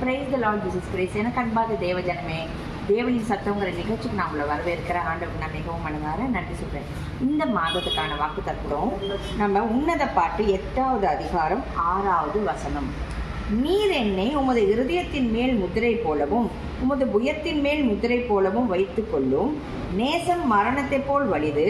Praise the Lord Jesus Christ எனக்கு அன்பாத தேவஜனமே தேவனின் சத்தங்கிற நிகழ்ச்சிக்கு நான் உங்களை வரவேற்கிற ஆண்டவருக்கு நான் மிகவும் மனதார நன்றி சொல்கிறேன் இந்த மாதத்துக்கான வாக்கு தத்துவம் நம்ம உன்னத பாட்டு எட்டாவது அதிகாரம் ஆறாவது வசனம். நீர் என்னை உமது இருதயத்தின் மேல் முத்திரை போலவும் உமது புயத்தின் மேல் முத்திரை போலவும் வைத்து கொள்ளும். நேசம் மரணத்தைப் போல் வலிது.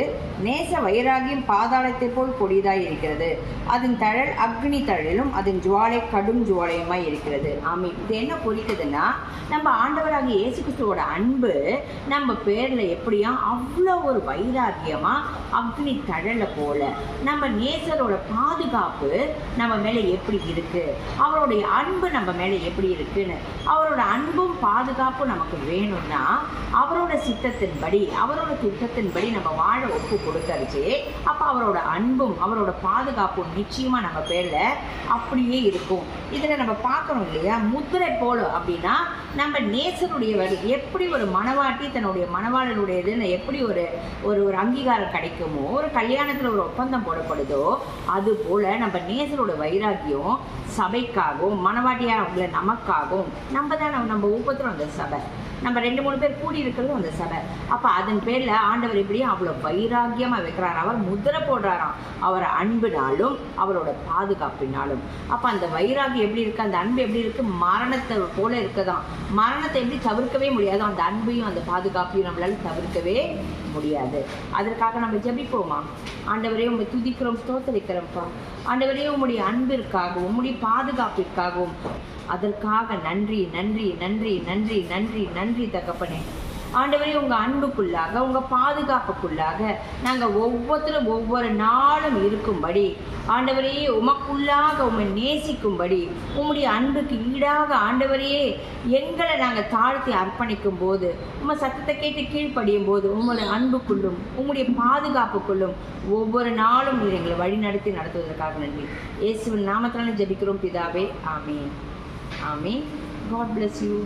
நேச வைராகியம் பாதாளத்தைப் போல் கொடிதாய் இருக்கிறது. அதன் தழல் அக்னி தழலும் அதன் ஜுவாலை கடும் ஜுவாலையுமாய் இருக்கிறது. ஆமை இது என்ன குறிக்குதுன்னா நம்ம ஆண்டவராகிய இயேசு கிறிஸ்துவோட அன்பு நம்ம பேரில் எப்படியா அவ்வளோ ஒரு வைராகியமாக அக்னி தழலை போல நம்ம நேசரோட பாதுகாப்பு நம்ம மேலே எப்படி இருக்குது அவருடைய அன்பு நம்ம மேலே எப்படி இருக்குன்னு அவரோட அன்பும் பாதுகாப்பு பாதுகாப்பு நமக்கு வேணும்னா அவரோட சித்தத்தின்படி அவரோட திட்டத்தின்படி நம்ம வாழ ஒப்பு கொடுத்தாச்சு அப்போ அவரோட அன்பும் அவரோட பாதுகாப்பும் நிச்சயமாக நம்ம பேரில் அப்படியே இருக்கும். இதில் நம்ம பார்க்கணும் இல்லையா? முத்திரை போல அப்படின்னா நம்ம நேசனுடைய வழி எப்படி ஒரு மணவாட்டி தன்னுடைய மனவாளனுடைய இதில் எப்படி ஒரு ஒரு ஒரு அங்கீகாரம் கிடைக்குமோ ஒரு கல்யாணத்தில் ஒரு ஒப்பந்தம் போடப்படுதோ அது போல் நம்ம நேசரோட வைராக்கியம் சபைக்காகவும் மணவாட்டியாக நமக்காகவும் நம்ம தான் நம்ம ஒவ்வொருத்தரும் அந்த சபை. நம்ம ரெண்டு மூணு பேர் கூடி இருக்கிறது அந்த சபை. அப்போ அதன் பேரில் ஆண்டவர் இப்படியும் அவ்வளோ வைராக்கியமாக வைக்கிறார். அவர் முதிரை போடுறாராம். அவர் அன்பினாலும் அவரோட பாதுகாப்பினாலும். அப்போ அந்த வைராகியம் எப்படி இருக்குது அந்த அன்பு எப்படி இருக்குது மரணத்தை போல இருக்கதான். மரணத்தை எப்படி தவிர்க்கவே முடியாது. அந்த அன்பையும் அந்த பாதுகாப்பையும் நம்மளால தவிர்க்கவே முடியாது. அதற்காக நம்ம ஜெபிப்போமா? ஆண்டவரே உண்மை துதிக்கிறோம் ஸ்தோத்தரிக்கிறோம்ப்பா. ஆண்டவரே உம்முடைய அன்பிற்காகவும் உம்முடைய பாதுகாப்பிற்காகவும் அதற்காக நன்றி நன்றி நன்றி நன்றி நன்றி நன்றி தகப்பனே. ஆண்டவரே உங்கள் அன்புக்குள்ளாக உங்கள் பாதுகாப்புக்குள்ளாக நாங்கள் ஒவ்வொருத்தரும் ஒவ்வொரு நாளும் இருக்கும்படி ஆண்டவரே உமக்குள்ளாக உம்மை நேசிக்கும்படி உம்முடைய அன்புக்கு ஈடாக ஆண்டவரையே எங்களை நாங்கள் தாழ்த்தி அர்ப்பணிக்கும் போது உம்மை சத்தத்தை கேட்டு கீழ்ப்படியும் போது உங்களுடைய அன்புக்குள்ளும் உம்முடைய பாதுகாப்புக்குள்ளும் ஒவ்வொரு நாளும் நீர் எங்களை வழி நடத்தி நடத்துவதற்காக நன்றி. இயேசுவின் நாமத்தினால ஜெபிக்கிறோம் பிதாவே. ஆமீன். ஆமீன். God bless you